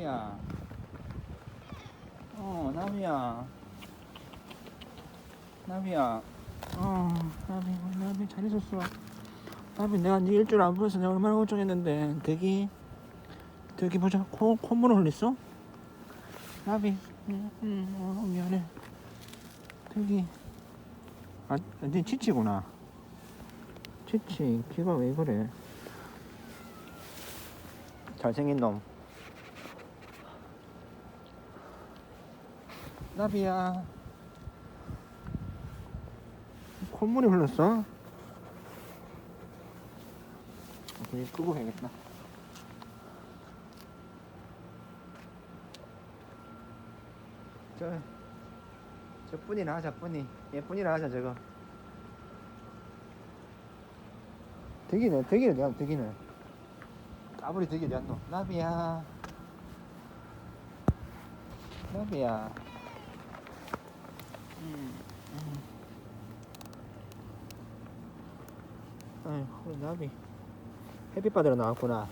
나비야. 어, 나비야. 나비야. 어, 우리 나비 잘 있었어. 나비 내가 네 일줄 안 보여서 내가 얼마나 걱정했는데. 대기, 대기 보자. 코, 콧물 흘렸어? 나비, 응, 응, 어, 미안해. 대기. 아, 네 치치구나. 치치, 귀가 왜 그래? 잘생긴 놈. 나비야. 콧물이 흘렀어? 불 끄고 해야겠다. 저, 저 뿐이나 하자, 뿐이. 얘 뿐이나 하자, 저거. 대기네, 대기네, 내가. 아무리 되게 내가 너 나비야 나비야 음, 음. 아이고 나비. 햇빛 받으러 나왔구나.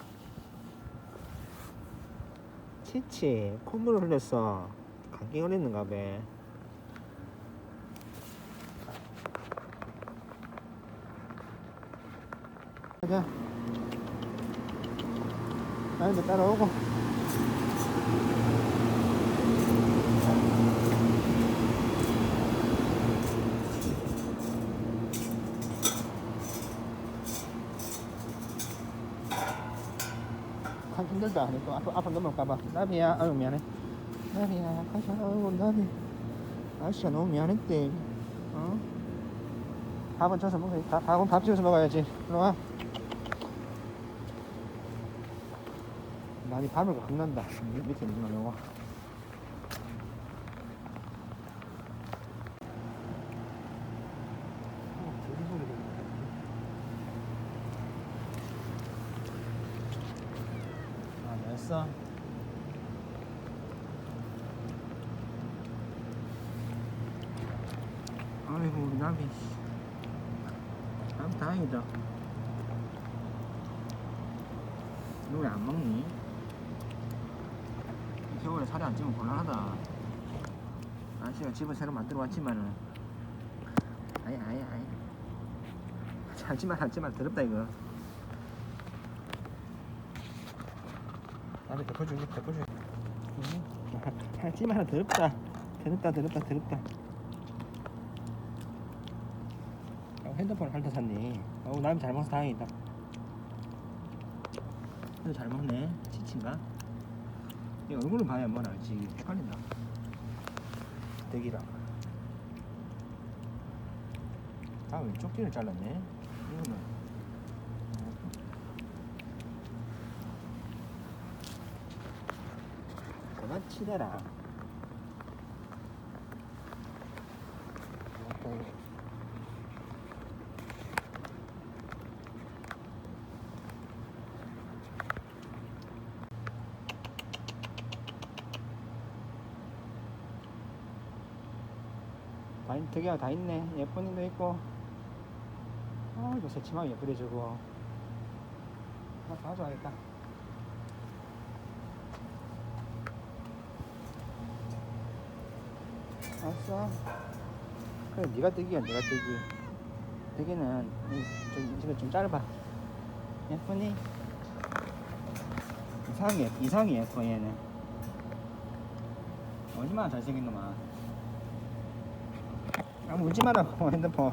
치치 콧물을 흘렸어. 감기 걸렸는가 봐. 가자. 나한테 따라오고 참 힘들다 또 앞으로 앞으로 넘어가 봐. 나비야 아유 미안해. 나비야 가자. 아유 나비. 아저씨가 너무 미안했대. 어? 밥은 줘서 먹어 밥, 밥은 밥 줘서 먹어야지. 일로 와. 많이 밤을 겁난다. 밑- 밑에 있는 거 아 됐어 아이고 우리 나비 나비 다행이다 너 왜 안 먹니? 이 겨울에 살이 안 찌면 곤란하다. 아저씨가 집을 새로 만들어 왔지만은 아니 아니 아니 하지만 하지만 더럽다 이거. 나도 덮어줄게 덮어줄게. 하지만 더럽다 더럽다 더럽다 더럽다. 어, 핸드폰을 할때 샀니? 어우 나름 잘 먹어서 다행이다. 그래도 잘 먹네. 치친가? 이 얼굴을 봐야 뭘 알지. 헷갈린다. 대기랑. 아, 왜 쪽지를 잘랐네? 이거는. 그만 치대라. 다 있, 되게 다 있네. 예쁜 이도 있고. 아, 이거 새침하게 예쁘게 저거. 하나 가져와야겠다. 알았어. 그래, 네가 뜨기야, 네가 뜨기. 뜨기는 이, 좀, 이거 좀 짧아. 예쁘니? 이상해, 이상해 예뻐 얘는. 얼마나 잘생긴 놈아. 아 물지 마라고 핸드폰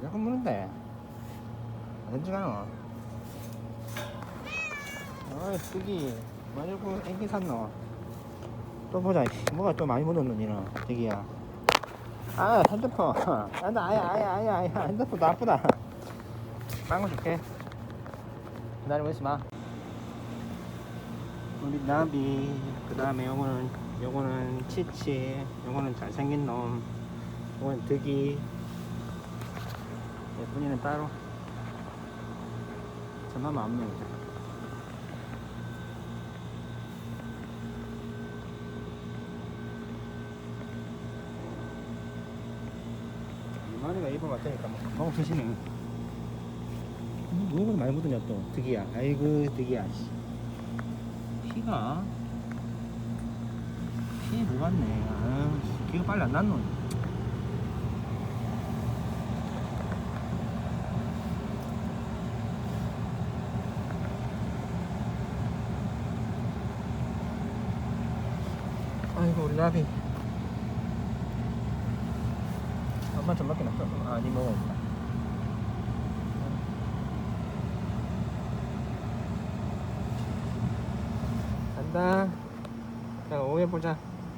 자꾸 무는데 어딘지 가노 어이 쓰기 말고 애기 샀노 또 보자. 씨. 뭐가 또 많이 묻었노 니는? 저기야. 아 핸드폰. 아 나 아야 아야 아야 아야. 핸드폰 나쁘다. 딴거 줄게. 기다리고 있어봐 우리 나비. 그 다음에 요거는 요거는 치치. 요거는 잘생긴 놈. 오늘 득이. 예쁜이는 따로. 저만 안이 만이가 입을 맞다니까 뭐 금방 드시네 누가 많이 묻었냐 또 득이야 아이고 득이야 씨. 피가 못 왔네. 아유, 기가 빨리 안 났노. 아이고 우리 나비 좀 밖에 놨어 아니 먹어보다 간다. 자 오후에 보자